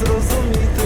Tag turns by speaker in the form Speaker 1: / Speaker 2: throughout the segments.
Speaker 1: зрозуміти.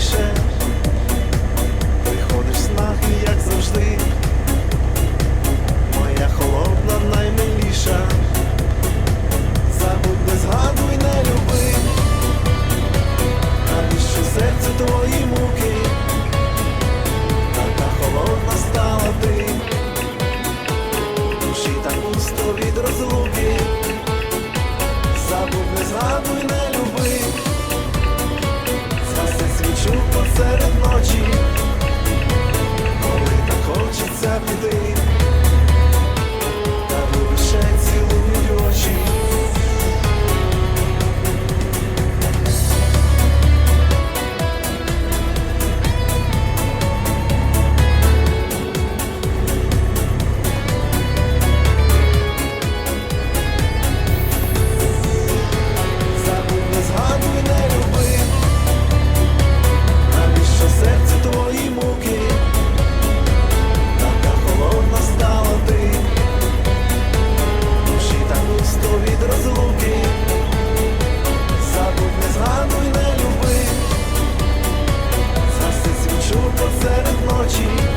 Speaker 1: сильніше, приходиш в снах, як завжди, моя холодна, наймиліша, забудь, не згадуй, не люби, навіщо серце твої муки, така холодна стала ти, душі так пусто від розлуки, забудь, не згадуй не için